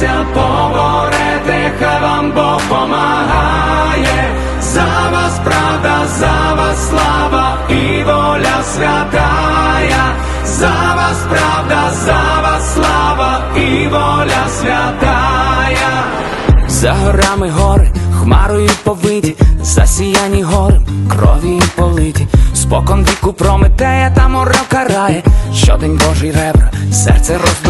Борітеся, поборете, хай вам Бог помагає. За вас правда, за вас слава і воля святая. За вас правда, за вас слава і воля святая. За горами гори, хмарою повиті, засіяні горем, крові политі, спокон віку прометея та морок карає, щодень Божий ребра, серце розбиває,